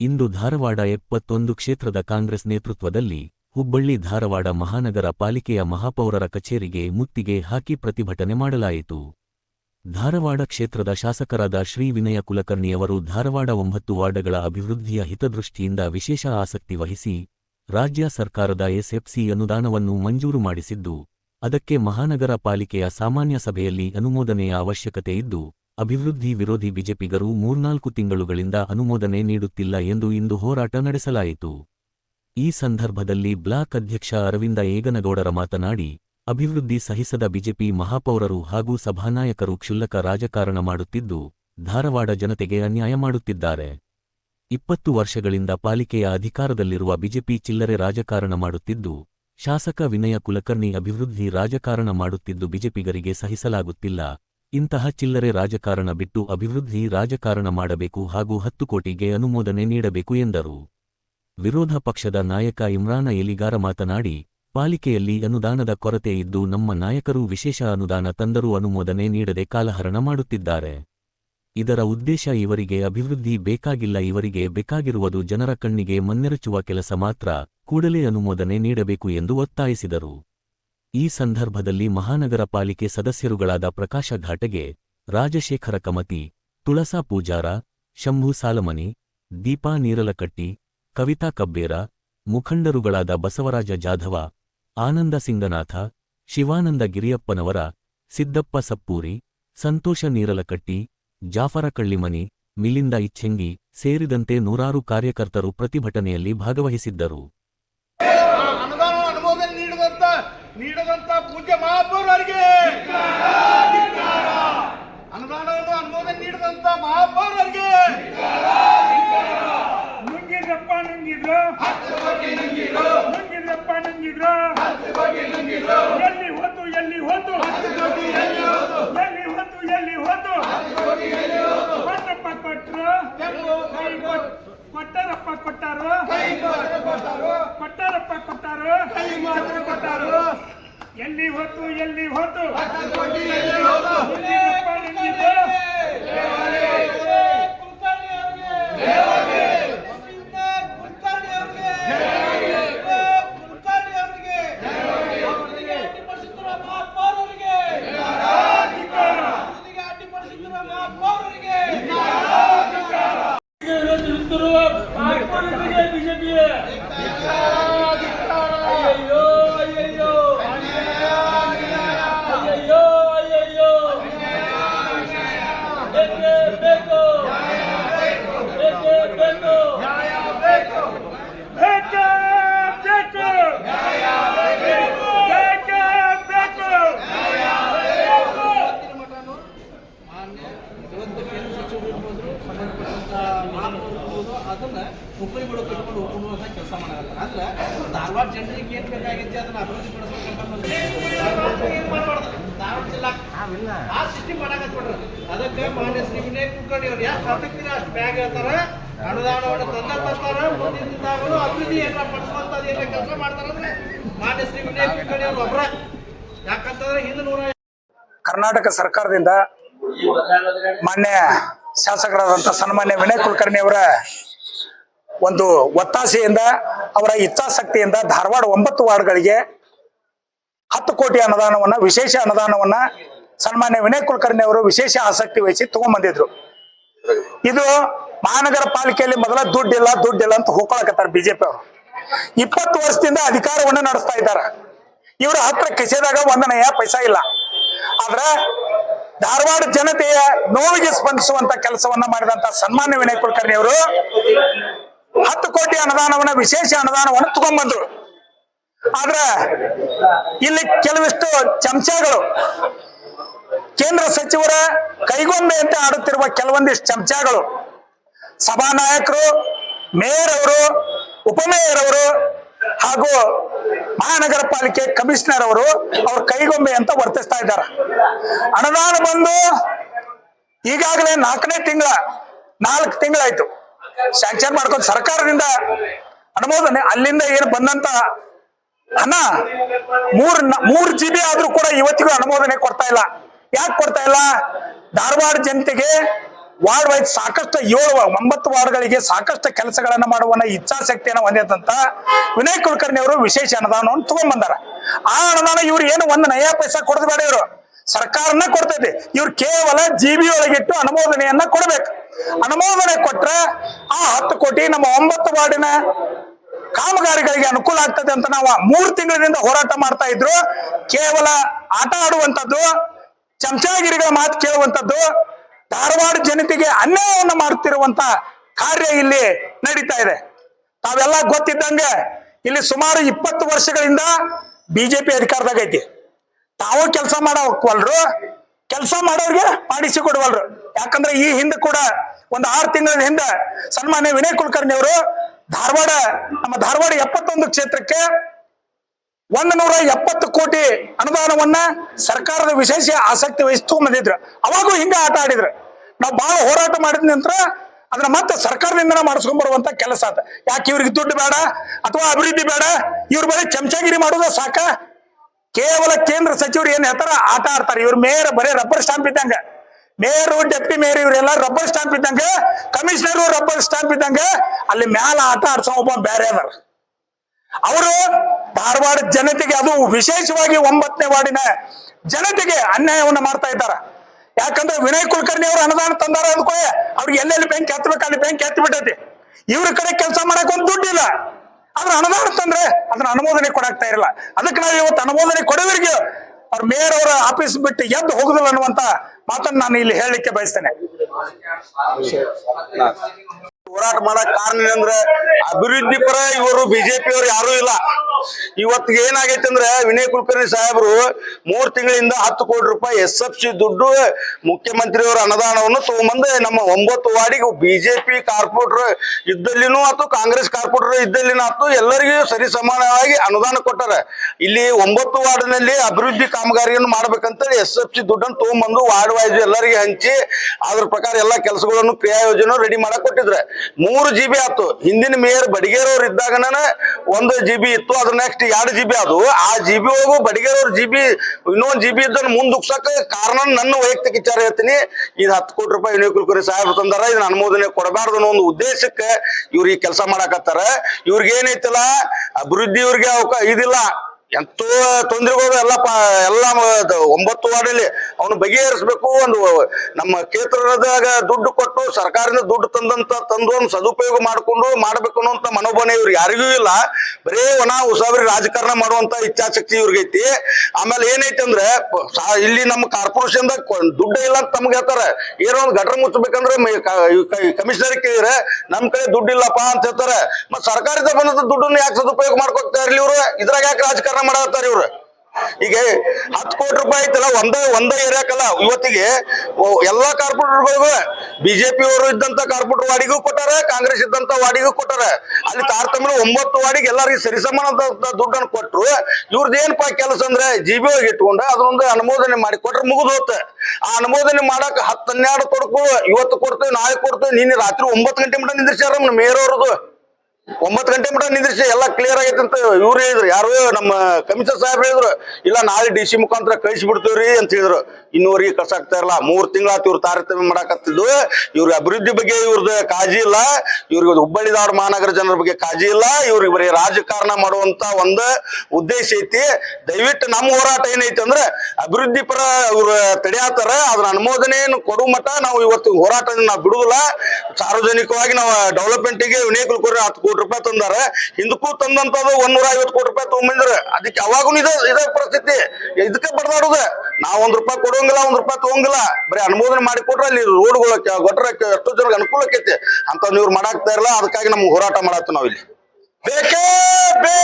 ಇಂದು ಧಾರವಾಡ ಎಪ್ಪತ್ತೊಂದು ಕ್ಷೇತ್ರದ ಕಾಂಗ್ರೆಸ್ ನೇತೃತ್ವದಲ್ಲಿ ಹುಬ್ಬಳ್ಳಿ ಧಾರವಾಡ ಮಹಾನಗರ ಪಾಲಿಕೆಯ ಮಹಾಪೌರರ ಕಚೇರಿಗೆ ಮುತ್ತಿಗೆ ಹಾಕಿ ಪ್ರತಿಭಟನೆ ಮಾಡಲಾಯಿತು. ಧಾರವಾಡ ಕ್ಷೇತ್ರದ ಶಾಸಕರಾದ ಶ್ರೀ ವಿನಯ ಕುಲಕರ್ಣಿಯವರು ಧಾರವಾಡ ಒಂಬತ್ತು ವಾರ್ಡ್ಗಳ ಅಭಿವೃದ್ಧಿಯ ಹಿತದೃಷ್ಟಿಯಿಂದ ವಿಶೇಷ ಆಸಕ್ತಿ ವಹಿಸಿ ರಾಜ್ಯ ಸರ್ಕಾರದ ಎಸ್ಎಫ್ಸಿ ಅನುದಾನವನ್ನು ಮಂಜೂರು ಮಾಡಿಸಿದ್ದು, ಅದಕ್ಕೆ ಮಹಾನಗರ ಪಾಲಿಕೆಯ ಸಾಮಾನ್ಯ ಸಭೆಯಲ್ಲಿ ಅನುಮೋದನೆಯ ಅವಶ್ಯಕತೆ ಇದ್ದು ಅಭಿವೃದ್ಧಿ ವಿರೋಧಿ ಬಿಜೆಪಿಗರು ಮೂರ್ನಾಲ್ಕು ತಿಂಗಳುಗಳಿಂದ ಅನುಮೋದನೆ ನೀಡುತ್ತಿಲ್ಲ ಎಂದು ಇಂದು ಹೋರಾಟ ನಡೆಸಲಾಯಿತು. ಈ ಸಂದರ್ಭದಲ್ಲಿ ಬ್ಲಾಕ್ ಅಧ್ಯಕ್ಷ ಅರವಿಂದ ಏಗನಗೌಡರ ಮಾತನಾಡಿ, ಅಭಿವೃದ್ಧಿ ಸಹಿಸದ ಬಿಜೆಪಿ ಮಹಾಪೌರರು ಹಾಗೂ ಸಭಾನಾಯಕರು ಕ್ಷುಲ್ಲಕ ರಾಜಕಾರಣ ಮಾಡುತ್ತಿದ್ದು, ಧಾರವಾಡ ಜನತೆಗೆ ಅನ್ಯಾಯ ಮಾಡುತ್ತಿದ್ದಾರೆ. ಇಪ್ಪತ್ತು ವರ್ಷಗಳಿಂದ ಪಾಲಿಕೆಯ ಅಧಿಕಾರದಲ್ಲಿರುವ ಬಿಜೆಪಿ ಚಿಲ್ಲರೆ ರಾಜಕಾರಣ ಮಾಡುತ್ತಿದ್ದು, ಶಾಸಕ ವಿನಯ ಕುಲಕರ್ಣಿ ಅಭಿವೃದ್ಧಿ ರಾಜಕಾರಣ ಮಾಡುತ್ತಿದ್ದು ಬಿಜೆಪಿಗರಿಗೆ ಸಹಿಸಲಾಗುತ್ತಿಲ್ಲ. ಇಂತಹ ಚಿಲ್ಲರೆ ರಾಜಕಾರಣ ಬಿಟ್ಟು ಅಭಿವೃದ್ಧಿ ರಾಜಕಾರಣ ಮಾಡಬೇಕು ಹಾಗೂ ಹತ್ತು ಕೋಟಿಗೆ ಅನುಮೋದನೆ ನೀಡಬೇಕು ಎಂದರು. ವಿರೋಧ ಪಕ್ಷದ ನಾಯಕ ಇಮ್ರಾನ ಎಲಿಗಾರ ಮಾತನಾಡಿ, ಪಾಲಿಕೆಯಲ್ಲಿ ಅನುದಾನದ ಕೊರತೆ ಇದ್ದು ನಮ್ಮ ನಾಯಕರು ವಿಶೇಷ ಅನುದಾನ ತಂದರೂ ಅನುಮೋದನೆ ನೀಡದೆ ಕಾಲಹರಣ ಮಾಡುತ್ತಿದ್ದಾರೆ. ಇದರ ಉದ್ದೇಶ ಇವರಿಗೆ ಅಭಿವೃದ್ಧಿ ಬೇಕಾಗಿಲ್ಲ, ಇವರಿಗೆ ಬೇಕಾಗಿರುವುದು ಜನರ ಕಣ್ಣಿಗೆ ಮನ್ನೆರಚುವ ಕೆಲಸ ಮಾತ್ರ, ಕೂಡಲೇ ಅನುಮೋದನೆ ನೀಡಬೇಕು ಎಂದು ಒತ್ತಾಯಿಸಿದರು. ಈ ಸಂದರ್ಭದಲ್ಲಿ ಮಹಾನಗರ ಪಾಲಿಕೆ ಸದಸ್ಯರುಗಳಾದ ಪ್ರಕಾಶ ಘಾಟಗೆ ರಾಜಶೇಖರ ಕಮತಿ, ತುಳಸಾ ಪೂಜಾರ, ಶಂಭು ಸಾಲಮನಿ, ದೀಪಾ ನೀರಲಕಟ್ಟಿ, ಕವಿತಾ ಕಬ್ಬೇರ, ಮುಖಂಡರುಗಳಾದ ಬಸವರಾಜ ಜಾಧವ, ಆನಂದ ಸಿಂಗನಾಥ, ಶಿವಾನಂದ ಗಿರಿಯಪ್ಪನವರ, ಸಿದ್ದಪ್ಪ ಸಪ್ಪೂರಿ, ಸಂತೋಷ ನೀರಲಕಟ್ಟಿ, ಜಾಫರ ಕಳ್ಳಿಮನಿ, ಮಿಲಿಂದ ಇಚ್ಛೆಂಗಿ ಸೇರಿದಂತೆ ನೂರಾರು ಕಾರ್ಯಕರ್ತರು ಪ್ರತಿಭಟನೆಯಲ್ಲಿ ಭಾಗವಹಿಸಿದ್ದರು ಅನುದಾನ ಅನುಮೋದನೆ ನೀಡದಂತ ನೀಡದಂತ ಪೂಜ್ಯ ಮಹಾಪೌರರಿಗೆ. ಅನುದಾನವನ್ನು ಅನುಮೋದನೆ ನೀಡದಂತ ಮಹಾಪೌರರಿಗೆ. ನುಂಗಿದ್ರಪ್ಪ ನುಂಗಿದ್ರು. ನುಂಗಿದ್ರಪ್ಪ ನುಂಗಿದ್ರು. ಎಲ್ಲಿ ಹೊತ್ತು ಎಲ್ಲಿ ಹೋತು. ಎಲ್ಲಿ ಹೊತ್ತು ಎಲ್ಲಿ ಹೋತು. ಕೊಟ್ಟಪ್ಪ ಕೊಟ್ರು. ಕೊಟ್ಟಾರಪ್ಪ ಕೊಟ್ಟಾರು? ಕೊಟ್ಟಾರಪ್ಪ ಕೊಟ್ಟಾರು? ಕೊಟ್ಟಾರು ಎಲ್ಲಿ ಹೊತ್ತು ಎಲ್ಲಿ ಹೊತ್ತು ಎಲ್ಲಿ ನುಂಗಿದ್ರು ಬಿಜೆಪಿ ಅಯ್ಯಯ್ಯೋ ಅಯ್ಯಯ್ಯೋ ಅಯ್ಯಯ್ಯೋ ಅಯ್ಯಯ್ಯೋ ಬೇಕೇ ಬೇಕು ಬೇಕೇ ಬೇಕು ಬೇಕೇ ಬೇಕು ಬೇಕೇ ಬೇಕು ಮಾನ್ಯ ಇವತ್ತು ಕೇಂದ್ರ ಸಚಿವರು ಮಹಾಪೌರರು ಇರ್ಬೋದು ಅದನ್ನ ಕಟ್ಕೊಂಡು ಕೆಲಸ ಮಾಡಕತ್ತಾರೆ ಅಂದ್ರೆ ಧಾರವಾಡ ಜನರಿಗೆ ಏನ್ ಬೇಕಾಗೈತಿ ಅದನ್ನ ಅಭಿವೃದ್ಧಿ ಪಡಿಸ್ಬೇಕಂತ ಧಾರವಾಡ ಜಿಲ್ಲಾ ಆ ಸಿಸ್ಟಮ್ ಅದಕ್ಕೆ ಮಾನ್ಯ ಶ್ರೀ ಅವ್ರು ಸಾಧಕರಿಗೆ ಅಷ್ಟು ಬ್ಯಾಗ್ ಹೇಳ್ತಾರ ಅನುದಾನವನ್ನು ತಂದ ತಂದಾರ ಮುಂದಿನ ಅಭಿವೃದ್ಧಿ ಏನಾರ ಅಂತ ಕೆಲಸ ಮಾಡ್ತಾರಂದ್ರೆ ಮಾನ್ಯ ಶ್ರೀ ವಿನಯ್ ಕುಲಕರ್ಣಿ ಅವ್ರು ಒಬ್ಬರ ಯಾಕಂತಂದ್ರೆ ಹಿಂದೆ ನೂರ ಕರ್ನಾಟಕ ಸರ್ಕಾರದಿಂದ ಮಾನ್ಯ ಶಾಸಕರಾದಂಥ ಸನ್ಮಾನ್ಯ ವಿನಯ್ ಕುಲಕರ್ಣಿ ಅವರ ಒಂದು ಒತ್ತಾಸೆಯಿಂದ, ಅವರ ಇಚ್ಛಾಸಕ್ತಿಯಿಂದ ಧಾರವಾಡ ಒಂಬತ್ತು ವಾರ್ಡ್ಗಳಿಗೆ ಹತ್ತು ಕೋಟಿ ಅನುದಾನವನ್ನು, ವಿಶೇಷ ಅನುದಾನವನ್ನು ಸನ್ಮಾನ್ಯ ವಿನಯ್ ಕುಲಕರ್ಣಿ ಅವರು ವಿಶೇಷ ಆಸಕ್ತಿ ವಹಿಸಿ ತಗೊಂಡ್ಬಂದಿದ್ರು ಇದು ಮಹಾನಗರ ಪಾಲಿಕೆಯಲ್ಲಿ ಮೊದಲ ದುಡ್ಡಿಲ್ಲ ದುಡ್ಡಿಲ್ಲ ಅಂತ ಹೋಗ್ಕೊಳಕತ್ತಾರೆ ಬಿಜೆಪಿ ಅವರು. ಇಪ್ಪತ್ತು ವರ್ಷದಿಂದ ಅಧಿಕಾರವನ್ನು ನಡೆಸ್ತಾ ಇದ್ದಾರೆ. ಇವರ ಹತ್ರ ಕಿಸೆದಾಗ ಒಂದನೆಯ ನಯ ಪೈಸಾ ಇಲ್ಲ. ಆದ್ರೆ ಧಾರವಾಡ ಜನತೆಯ ನೋವಿಗೆ ಸ್ಪಂದಿಸುವಂತ ಕೆಲಸವನ್ನ ಮಾಡಿದಂತ ಸನ್ಮಾನ್ಯ ವಿನಯ್ ಕುಲಕರ್ಣಿ ಅವರು ಹತ್ತು ಕೋಟಿ ಅನುದಾನವನ್ನ, ವಿಶೇಷ ಅನುದಾನವನ್ನು ತಗೊಂಡ್ಬಂದ್ರು. ಆದ್ರೆ ಇಲ್ಲಿ ಕೆಲವಿಷ್ಟು ಚಮಚಗಳು ಕೇಂದ್ರ ಸಚಿವರ ಕೈಗೊಂಬೆ ಅಂತ ಆಡುತ್ತಿರುವ ಕೆಲವೊಂದಿಷ್ಟು ಚಮಚಗಳು. ಸಭಾನಾಯಕರು, ಮೇಯರ್ ಅವರು, ಉಪಮೇಯರ್ ಅವರು ಹಾಗೂ ಮಹಾನಗರ ಪಾಲಿಕೆ ಕಮಿಷನರ್ ಅವರು ಅವ್ರ ಕೈಗೊಂಬೆ ಅಂತ ವರ್ತಿಸ್ತಾ ಇದ್ದಾರೆ. ಅನುದಾನ ಬಂದು ಈಗಾಗಲೇ ನಾಲ್ಕನೇ ತಿಂಗಳ, ನಾಲ್ಕು ತಿಂಗಳಾಯ್ತು. ಸ್ಯಾಂಕ್ಷನ್ ಮಾಡ್ಕೊಂಡು ಸರ್ಕಾರದಿಂದ ಅನುಮೋದನೆ, ಅಲ್ಲಿಂದ ಏನು ಬಂದಂತ ಹಣ, ಮೂರ್ ಮೂರ್ ಜಿ ಬಿ ಆದ್ರೂ ಕೂಡ ಇವತ್ತಿಗೂ ಅನುಮೋದನೆ ಕೊಡ್ತಾ ಇಲ್ಲ. ಯಾಕೆ ಕೊಡ್ತಾ ಇಲ್ಲ? ಧಾರವಾಡ ಜನತೆಗೆ ವಾರ್ಡ್ ವೈಸ್ ಸಾಕಷ್ಟು ಏಳು ಒಂಬತ್ತು ವಾರ್ಡ್ಗಳಿಗೆ ಸಾಕಷ್ಟು ಕೆಲಸಗಳನ್ನು ಮಾಡುವ ಇಚ್ಛಾಶಕ್ತಿಯನ್ನು ಹೊಂದಿದಂತ ವಿನಯ್ ಕುಲಕರ್ಣಿ ಅವರು ವಿಶೇಷ ಅನುದಾನವನ್ನು ತಗೊಂಡ್ಬಂದಾರ. ಆ ಅನುದಾನ ಇವ್ರು ಏನು ಒಂದು ನಯ ಪೈಸಾ ಕೊಡದ್ ಬೇಡ ಇವರು. ಸರ್ಕಾರನ ಕೊಡ್ತೈತಿ. ಇವ್ರು ಕೇವಲ ಜಿಬಿ ಒಳಗಿಟ್ಟು ಅನುಮೋದನೆಯನ್ನ ಕೊಡ್ಬೇಕು. ಅನುಮೋದನೆ ಕೊಟ್ರೆ ಆ ಹತ್ತು ಕೋಟಿ ನಮ್ಮ ಒಂಬತ್ತು ವಾರ್ಡಿನ ಕಾಮಗಾರಿಗಳಿಗೆ ಅನುಕೂಲ ಆಗ್ತದೆ ಅಂತ ನಾವು ಮೂರು ತಿಂಗಳಿಂದ ಹೋರಾಟ ಮಾಡ್ತಾ ಇದ್ರು. ಕೇವಲ ಆಟ ಆಡುವಂತದ್ದು ಚಮಚಾಗಿರಿಗಳ ಮಾತು ಕೇಳುವಂತದ್ದು ಧಾರವಾಡ ಜನತೆಗೆ ಅನ್ಯಾಯವನ್ನು ಮಾಡುತ್ತಿರುವಂತ ಕಾರ್ಯ ಇಲ್ಲಿ ನಡೀತಾ ಇದೆ. ತಾವೆಲ್ಲ ಗೊತ್ತಿದ್ದಂಗೆ ಇಲ್ಲಿ ಸುಮಾರು ಇಪ್ಪತ್ತು ವರ್ಷಗಳಿಂದ ಬಿಜೆಪಿ ಅಧಿಕಾರದಾಗ ಐತಿ. ತಾವು ಕೆಲಸ ಮಾಡೋಕ್ವಲ್ರು ಕೆಲಸ ಮಾಡೋರಿಗೆ ಮಾಡಿಸಿ ಕೊಡುವಲ್ರು. ಯಾಕಂದ್ರೆ ಈ ಹಿಂದೆ ಕೂಡ ಒಂದು ಆರು ತಿಂಗಳ ಹಿಂದೆ ಸನ್ಮಾನ್ಯ ವಿನಯ್ ಕುಲಕರ್ಣಿ ಅವರು ಧಾರವಾಡ, ನಮ್ಮ ಧಾರವಾಡ ಎಪ್ಪತ್ತೊಂದು ಕ್ಷೇತ್ರಕ್ಕೆ ಒಂದು ನೂರ ಎಪ್ಪತ್ತು ಕೋಟಿ ಅನುದಾನವನ್ನ ಸರ್ಕಾರದ ವಿಶೇಷ ಆಸಕ್ತಿ ವಹಿಸಿ ತಗೊಂಬಂದಿದ್ರು ಅವಾಗೂ ಹಿಂಗೆ ಆಟ ಆಡಿದ್ರು. ನಾವು ಬಹಳ ಹೋರಾಟ ಮಾಡಿದ ನಂತರ ಅದನ್ನ ಮತ್ತೆ ಸರ್ಕಾರದಿಂದ ಮಾಡಿಸ್ಕೊಂಡ್ ಬರುವಂತ ಕೆಲಸ ಆತ ಯಾಕೆ ಇವ್ರಿಗೆ ದುಡ್ಡು ಬೇಡ ಅಥವಾ ಅಭಿವೃದ್ಧಿ ಬೇಡ? ಇವ್ರ ಬರೀ ಚಮಚಾಗಿರಿ ಮಾಡೋದ ಸಾಕ? ಕೇವಲ ಕೇಂದ್ರ ಸಚಿವರು ಏನ್ ಹೇಳ್ತಾರ? ಆಟ ಆಡ್ತಾರೆ. ಇವ್ರ ಮೇಯರ್ ಬರೀ ರಬ್ಬರ್ ಸ್ಟಾಂಪ್ ಇದ್ದಂಗ. ಮೇಯರು, ಡೆಪ್ಟಿ ಮೇಯರ್ ಇವರೆಲ್ಲ ರಬ್ಬರ್ ಸ್ಟಾಂಪ್ ಇದ್ದಂಗೆ. ಕಮಿಷನರ್ ರಬ್ಬರ್ ಸ್ಟಾಂಪ್ ಇದ್ದಂಗೆ. ಅಲ್ಲಿ ಮ್ಯಾಲ ಆಟ ಆಡ್ಸೋ ಒಬ್ಬ ಬೇರೆ ಅದಾರ. ಅವರು ಧಾರವಾಡ ಜನತೆಗೆ ಅದು ವಿಶೇಷವಾಗಿ ಒಂಬತ್ತನೇ ವಾರ್ಡಿನ ಜನತೆಗೆ ಅನ್ಯಾಯವನ್ನು ಮಾಡ್ತಾ ಇದ್ದಾರೆ. ಯಾಕಂದ್ರೆ ವಿನಯ್ ಕುಲಕರ್ಣಿ ಅವರು ಅನುದಾನ ತಂದಾರ ಅಂದ್ಕೊಳ್ಳಿ ಅವ್ರಿಗೆ ಎಲ್ಲೆಲ್ಲಿ ಬ್ಯಾಂಕ್ ಹತ್ಬೇಕು ಅಲ್ಲಿ ಬ್ಯಾಂಕ್ ಬಿಟ್ಟೈತಿ ಇವ್ರ ಕಡೆ ಕೆಲಸ ಮಾಡಕ್ ಒಂದು ದುಡ್ಡಿಲ್ಲ ಅದ್ರ ಅನುದಾನ ತಂದ್ರೆ ಅದನ್ನ ಅನುಮೋದನೆ ಕೊಡಾಕ್ತಾ ಇರಲ್ಲ. ಅದಕ್ಕೆ ನಾವು ಇವತ್ತು ಅನುಮೋದನೆ ಕೊಡೋರಿಗೆ ಅವ್ರ ಮೇಯರ್ ಅವರ ಆಫೀಸ್ ಬಿಟ್ಟು ಎದ್ದು ಹೋಗುದಿಲ್ಲ ಅನ್ನುವಂತ ಮಾತನ್ನ ನಾನು ಇಲ್ಲಿ ಹೇಳಲಿಕ್ಕೆ ಬಯಸ್ತೇನೆ. ಹೋರಾಟ ಮಾಡಕ್ ಕಾರಣ ಏನಂದ್ರೆ ಅಭಿವೃದ್ಧಿ ಪರ ಇವರು ಬಿಜೆಪಿ ಅವ್ರು ಯಾರು ಇಲ್ಲ. ಇವತ್ತಿಗೆ ಏನಾಗೈತೆ ಅಂದ್ರೆ ವಿನಯ್ ಕುಲಕರ್ಣಿ ಸಾಹೇಬರು ಮೂರ್ ತಿಂಗಳಿಂದ ಹತ್ತು ಕೋಟಿ ರೂಪಾಯಿ ಎಸ್ ಎಫ್ ಸಿ ದುಡ್ಡು ಮುಖ್ಯಮಂತ್ರಿಯವರ ಅನುದಾನವನ್ನು ತಗೊಂಬಂದು ನಮ್ಮ ಒಂಬತ್ತು ವಾರ್ಡಿಗೆ ಬಿಜೆಪಿ ಕಾರ್ಪೊರೇಟರ್ ಇದ್ದಲ್ಲಿನೂ ಆತು, ಕಾಂಗ್ರೆಸ್ ಕಾರ್ಪೊರೇಟರ್ ಇದ್ದಲ್ಲಿನೂ ಆತು, ಎಲ್ಲರಿಗೂ ಸರಿ ಸಮಾನವಾಗಿ ಅನುದಾನ ಕೊಟ್ಟಾರ. ಇಲ್ಲಿ ಒಂಬತ್ತು ವಾರ್ಡ್ನಲ್ಲಿ ಅಭಿವೃದ್ಧಿ ಕಾಮಗಾರಿಯನ್ನು ಮಾಡ್ಬೇಕಂತೇಳಿ ಎಸ್ ಎಫ್ ಸಿ ದುಡ್ಡನ್ನು ತಗೊಂಬಂದು ವಾರ್ಡ್ ವೈಸ್ ಎಲ್ಲರಿಗೆ ಹಂಚಿ ಅದ್ರ ಪ್ರಕಾರ ಎಲ್ಲಾ ಕೆಲಸಗಳನ್ನು ಕ್ರಿಯಾ ರೆಡಿ ಮಾಡಕ್ ಕೊಟ್ಟಿದ್ರೆ. ಮೂರು ಜಿ ಬಿ ಆತು. ಹಿಂದಿನ ಮೇಯರ್ ಬಡಿಗೇರವ್ರು ಇದ್ದಾಗನ ಒಂದು ಜಿ ಬಿ ಇತ್ತು, ಅದ್ರ ನೆಕ್ಸ್ಟ್ ಎರಡು ಜಿ ಬಿ ಅದು. ಆ ಜಿ ಬಿ ಹೋಗು ಬಡಿಗೇರವ್ರ ಜಿ ಬಿ ಇನ್ನೊಂದು ಜಿ ಬಿ ಇದನ್ನ ಮುಂದುಕ್ಸಕ್ ಕಾರಣ ನನ್ನ ವೈಯಕ್ತಿಕ ವಿಚಾರ ಹೇಳ್ತೀನಿ. ಇದು ಹತ್ತು ಕೋಟಿ ರೂಪಾಯಿ ವಿನಯ್ ಕುಲಕರ್ಣಿ ಸಾಹೇಬ್ ತಂದಾರ, ಇದನ್ನ ಅನುಮೋದನೆ ಕೊಡಬಾರ್ದು ಅನ್ನೋ ಒಂದು ಉದ್ದೇಶಕ್ಕೆ ಇವ್ರು ಈ ಕೆಲಸ ಮಾಡಾಕತ್ತಾರ. ಇವ್ರಿಗೆ ಏನೈತಲ್ಲ ಅಭಿವೃದ್ಧಿ ಇವ್ರಿಗೆ ಅವಕ ಇದಿಲ್ಲ. ಎಂತೋ ತೊಂದರೆಗಳು ಎಲ್ಲ ಎಲ್ಲಾ ಒಂಬತ್ತು ವಾರ್ಡಲ್ಲಿ ಅವನು ಬಗೆಹರಿಸಬೇಕು ಒಂದು ನಮ್ಮ ಕ್ಷೇತ್ರದಾಗ ದುಡ್ಡು ಕೊಟ್ಟು ಸರ್ಕಾರದಿಂದ ದುಡ್ಡು ತಂದಂತ ತಂದು ಒಂದು ಸದುಪಯೋಗ ಮಾಡಿಕೊಂಡು ಮಾಡ್ಬೇಕು ಅನ್ನೋಂತ ಮನೋಭಾವನೆ ಇವ್ರಿಗೆ ಯಾರಿಗೂ ಇಲ್ಲ. ಬರೇ ಒಣ ಉಸಾಬರಿ ರಾಜಕಾರಣ ಮಾಡುವಂತ ಇಚ್ಛಾಶಕ್ತಿ ಇವ್ರಿಗೈತಿ. ಆಮೇಲೆ ಏನೈತಿ ಅಂದ್ರೆ ಇಲ್ಲಿ ನಮ್ಮ ಕಾರ್ಪೊರೇಷನ್ ದುಡ್ಡು ಇಲ್ಲ ಅಂತ ತಮ್ಗೆ ಹೇಳ್ತಾರೆ. ಏನೋ ಒಂದು ಗಟ್ರ ಮುಚ್ಚಬೇಕಂದ್ರೆ ಕಮಿಷನರ್ ಕೇಳಿದ್ರೆ ನಮ್ ಕಡೆ ದುಡ್ಡು ಇಲ್ಲಪ್ಪ ಅಂತ ಹೇಳ್ತಾರೆ. ಮತ್ ಸರ್ಕಾರದಿಂದ ಬಂದಂತ ದುಡ್ಡನ್ನು ಯಾಕೆ ಸದುಪಯೋಗ ಮಾಡ್ಕೊತಾ ಇರ್ಲಿ ಇವ್ರು? ಇದ್ರಾಗ ಯಾಕೆ ರಾಜಕಾರಣ ಮಾಡತ್ತಾರ ಇವ್ರು? ಈಗ ಹತ್ತು ಕೋಟಿ ರೂಪಾಯಿ ಐತಲ್ಲ, ಒಂದೇ ಒಂದೇ ಏರಿಯಾಕಲ್ಲ, ಇವತ್ತಿಗೆ ಎಲ್ಲಾ ಕಾರ್ಪೊರೇಟರ್ಗಳಿಗೂ ಬಿಜೆಪಿ ಅವರು ಇದ್ದಂತ ಕಾರ್ಪೊರೇಟರ್ ವಾಡಿಗೂ ಕೊಟ್ಟಾರ, ಕಾಂಗ್ರೆಸ್ ಇದ್ದಂತ ವಾಡಿಗೂ ಕೊಟ್ಟಾರ. ಅಲ್ಲಿ ತಾರತಮ್ಯ ಒಂಬತ್ತು ವಾಡಿಗೆ ಎಲ್ಲರಿಗೂ ಸರಿಸಮಾನ ದುಡ್ಡನ್ನು ಕೊಟ್ಟರು ಇವ್ರದ್ದು ಏನಪ್ಪಾ ಕೆಲಸ ಅಂದ್ರೆ ಜಿ ಬಿ ಒಳಗೆ ಇಟ್ಕೊಂಡು ಅದನ್ನೊಂದು ಅನುಮೋದನೆ ಮಾಡಿ ಕೊಟ್ರೆ ಮುಗಿದು ಹೋಗುತ್ತೆ ಆ ಅನುಮೋದನೆ ಮಾಡಕ್ ಹತ್ತು ಹನ್ನೆರಡು ಕೊಡ್ಕು, ಇವತ್ತು ಕೊಡ್ತೇವೆ, ನಾಳೆ ಕೊಡ್ತೇವೆ, ನಿನ್ನೆ ರಾತ್ರಿ ಒಂಬತ್ತು ಗಂಟೆ ಮಟ್ಟ ನಿಂದಿರ್ಸ್ಯಾರ ಮೇಯರ್ ಅವ್ರದ್ದು. ಒಂಬತ್ತು ಗಂಟೆ ಮಟ್ಟ ನಿಂದ್ರಿಸಿ ಎಲ್ಲ ಕ್ಲಿಯರ್ ಆಗೈತೆ ಅಂತ ಇವ್ರು ಹೇಳಿದ್ರು. ಯಾರು ನಮ್ಮ ಕಮಿಷನರ್ ಸಾಹೇಬ್ ಹೇಳಿದ್ರು. ಇಲ್ಲ, ನಾಳೆ ಡಿ ಸಿ ಮುಖಾಂತರ ಕಳಿಸಿ ಬಿಡ್ತೀವ್ರಿ ಅಂತ ಹೇಳಿದ್ರು. ಇನ್ನೂವರೆಗೆ ಕಳ್ಸಾಗ್ತಾ ಇರಲ್ಲ. ಮೂರ್ ತಿಂಗಳಾತ್ ಇವ್ರು ತಾರತಮ್ಯ ಮಾಡಾಕತ್ತಿದ್ದು. ಇವ್ರ ಅಭಿವೃದ್ಧಿ ಬಗ್ಗೆ ಇವ್ರದ್ದು ಕಾಜಿ ಇಲ್ಲ. ಇವ್ರಿಗೆ ಹುಬ್ಬಳ್ಳಿ ಮಹಾನಗರ ಜನರ ಬಗ್ಗೆ ಕಾಜಿ ಇಲ್ಲ. ಇವ್ರಿಗೆ ಬರೀ ರಾಜಕಾರಣ ಮಾಡುವಂತ ಒಂದು ಉದ್ದೇಶ ಐತಿ. ದಯವಿಟ್ಟು ನಮ್ಮ ಹೋರಾಟ ಏನೈತಿ ಅಂದ್ರೆ ಅಭಿವೃದ್ಧಿ ಪರ ಇವ್ರು ತಡೆಯಾತಾರ. ಅದ್ರ ಅನುಮೋದನೆಯನ್ನು ಕೊಡುವ ಮಟ್ಟ ನಾವು ಇವತ್ತು ಹೋರಾಟ ನಾವು ಬಿಡುದಿಲ್ಲ. ಸಾರ್ವಜನಿಕವಾಗಿ ನಾವು ಡೆವಲಪ್ಮೆಂಟ್ಗೆ ವಿನೇಕಲ್ ಕುಲಕರ್ಣಿ ಹತ್ತು ರೂಪಾಯಿ ತಂದಾರ, ಹಿಂದಕ್ಕೂ ತಂದಂತದ್ದು ಒಂದೂರ ಐವತ್ತು ಕೋಟಿ ರೂಪಾಯಿ ತಗೊಂಬಂದ್ರ ಅದಕ್ಕೆ ಅವಾಗೂ ಇದು, ಇದೇ ಪರಿಸ್ಥಿತಿ. ಇದಕ್ಕೆ ಬಡದಾಡುದ. ನಾವ್ ಒಂದ್ ರೂಪಾಯಿ ಕೊಡೋಂಗಿಲ್ಲ, ಒಂದ್ ರೂಪಾಯಿ ತಗೊಂಗಿಲ್ಲ. ಬರೀ ಅನುಮೋದನೆ ಮಾಡಿ ಕೊಟ್ರೆ ಅಲ್ಲಿ ರೋಡ್ಗಳಕ್ಕೆ ಗೊಟ್ಟರಕ್ಕೆ ಎಷ್ಟೋ ಜನಕ್ಕೆ ಅನುಕೂಲ ಆಕೈತಿ. ಅಂತ ನೀವು ಮಾಡಾಕ್ತಾ ಇರಲ್ಲ, ಅದಕ್ಕಾಗಿ ನಮ್ಗೆ ಹೋರಾಟ ಮಾಡತ್ತ ನಾವ್ ಇಲ್ಲಿ ಬೇಕೇ ಬೇಕು.